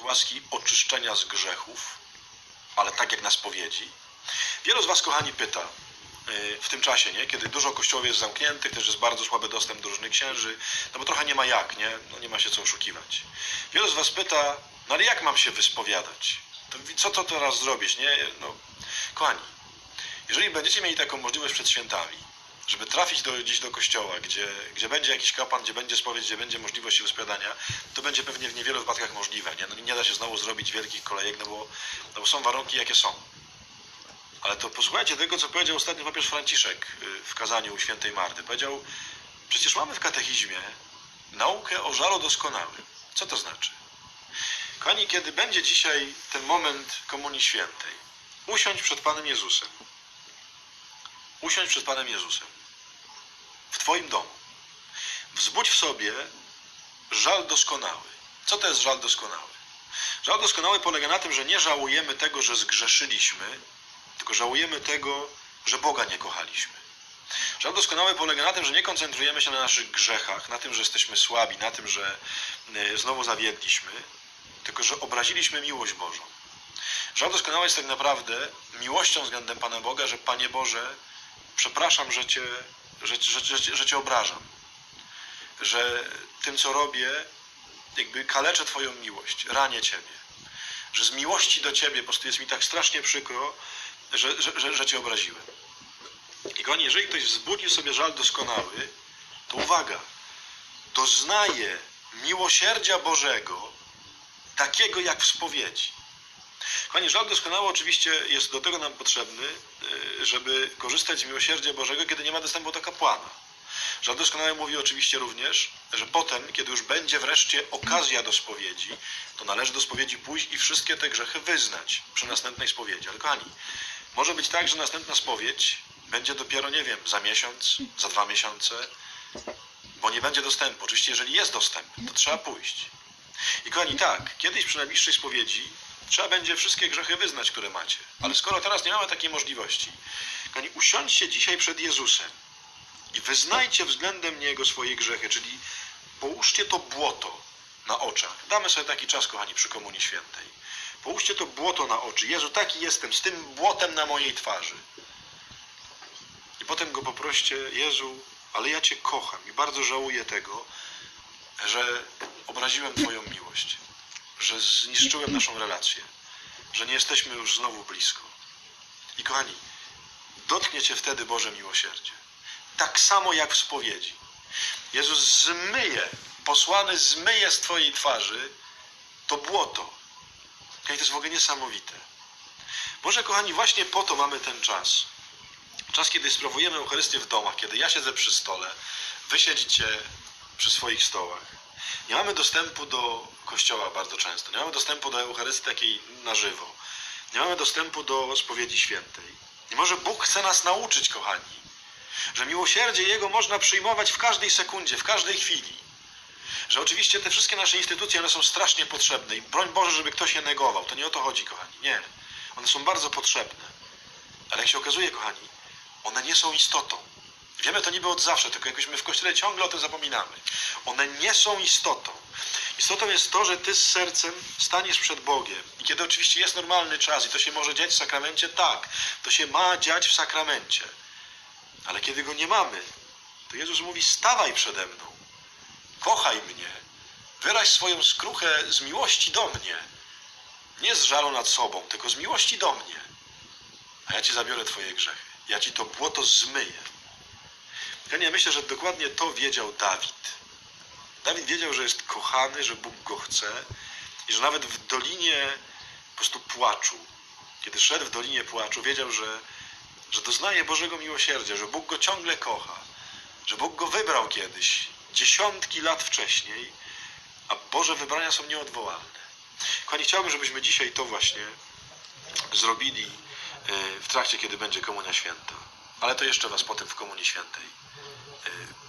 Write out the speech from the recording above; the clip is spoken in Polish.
łaski oczyszczenia z grzechów, ale tak jak na spowiedzi. Wielu z Was, kochani, pyta yy, w tym czasie, nie? kiedy dużo kościołów jest zamkniętych, też jest bardzo słaby dostęp do różnych księży, no bo trochę nie ma jak, nie? No nie ma się co oszukiwać. Wielu z Was pyta, no ale jak mam się wyspowiadać? Co to teraz zrobić, nie? No, kochani, jeżeli będziecie mieli taką możliwość przed świętami, żeby trafić do, gdzieś do kościoła, gdzie, gdzie będzie jakiś kapłan, gdzie będzie spowiedź, gdzie będzie możliwość wyspowiadania, to będzie pewnie w niewielu wypadkach możliwe. Nie, no, nie da się znowu zrobić wielkich kolejek, no bo, no bo są warunki, jakie są. Ale to posłuchajcie tego, co powiedział ostatnio papież Franciszek y, w kazaniu u świętej Marty. Powiedział, przecież mamy w katechizmie naukę o żalu doskonałym. Co to znaczy? Kochani, kiedy będzie dzisiaj ten moment Komunii Świętej, usiądź przed Panem Jezusem. Usiądź przed Panem Jezusem. W Twoim domu. Wzbudź w sobie żal doskonały. Co to jest żal doskonały? Żal doskonały polega na tym, że nie żałujemy tego, że zgrzeszyliśmy, tylko żałujemy tego, że Boga nie kochaliśmy. Żal doskonały polega na tym, że nie koncentrujemy się na naszych grzechach, na tym, że jesteśmy słabi, na tym, że y, znowu zawiedliśmy, tylko że obraziliśmy miłość Bożą. Żal doskonały jest tak naprawdę miłością względem Pana Boga, że Panie Boże, przepraszam, że Cię, że, że, że, że cię obrażam. Że tym, co robię, jakby kaleczę Twoją miłość, ranię Ciebie. Że z miłości do Ciebie po prostu jest mi tak strasznie przykro, że, że, że, że Cię obraziłem. I kochani, jeżeli ktoś wzbudził sobie żal doskonały, to uwaga, doznaje miłosierdzia Bożego, takiego jak w spowiedzi. Kochani, żal doskonały oczywiście jest do tego nam potrzebny, y, żeby korzystać z miłosierdzia Bożego, kiedy nie ma dostępu do kapłana. Żal doskonały mówi oczywiście również, że potem, kiedy już będzie wreszcie okazja do spowiedzi, to należy do spowiedzi pójść i wszystkie te grzechy wyznać przy następnej spowiedzi. Ale kochani, może być tak, że następna spowiedź będzie dopiero, nie wiem, za miesiąc, za dwa miesiące, bo nie będzie dostępu. Oczywiście, jeżeli jest dostęp, to trzeba pójść. I kochani, tak, kiedyś przy najbliższej spowiedzi trzeba będzie wszystkie grzechy wyznać, które macie. Ale skoro teraz nie mamy takiej możliwości, kochani, usiądźcie dzisiaj przed Jezusem i wyznajcie względem Niego swoje grzechy, czyli połóżcie to błoto na oczach. Damy sobie taki czas, kochani, przy Komunii Świętej. Połóżcie to błoto na oczy. Jezu, taki jestem, z tym błotem na mojej twarzy. I potem go poproście, Jezu, ale ja Cię kocham i bardzo żałuję tego, że obraziłem Twoją miłość, że zniszczyłem naszą relację, że nie jesteśmy już znowu blisko. I kochani, dotknie Cię wtedy Boże miłosierdzie. Tak samo jak w spowiedzi. Jezus zmyje, posłany zmyje z Twojej twarzy to błoto. I to jest w ogóle niesamowite. Może, kochani, właśnie po to mamy ten czas. Czas, kiedy sprawujemy Eucharystię w domach, kiedy ja siedzę przy stole, wy siedzicie przy swoich stołach. Nie mamy dostępu do kościoła bardzo często, nie mamy dostępu do Eucharystii takiej na żywo. Nie mamy dostępu do spowiedzi świętej. I może Bóg chce nas nauczyć, kochani, że miłosierdzie Jego można przyjmować w każdej sekundzie, w każdej chwili. Że oczywiście te wszystkie nasze instytucje, one są strasznie potrzebne i broń Boże, żeby ktoś je negował. To nie o to chodzi, kochani. Nie. One są bardzo potrzebne. Ale jak się okazuje, kochani, one nie są istotą. Wiemy to niby od zawsze, tylko jakoś my w Kościele ciągle o tym zapominamy. One nie są istotą. Istotą jest to, że ty z sercem staniesz przed Bogiem. I kiedy oczywiście jest normalny czas i to się może dziać w sakramencie, tak, to się ma dziać w sakramencie. Ale kiedy go nie mamy, to Jezus mówi: stawaj przede mną, kochaj mnie, wyraź swoją skruchę z miłości do mnie. Nie z żalu nad sobą, tylko z miłości do mnie. A ja ci zabiorę twoje grzechy. Ja ci to błoto zmyję. Ja myślę, że dokładnie to wiedział Dawid. Dawid wiedział, że jest kochany, że Bóg go chce i że nawet w dolinie po prostu płaczu, kiedy szedł w dolinie płaczu, wiedział, że, że doznaje Bożego miłosierdzia, że Bóg go ciągle kocha, że Bóg go wybrał kiedyś, dziesiątki lat wcześniej, a Boże wybrania są nieodwołalne. Kochani, chciałbym, żebyśmy dzisiaj to właśnie zrobili e, w trakcie, kiedy będzie Komunia Święta. Ale to jeszcze Was potem w Komunii Świętej uh,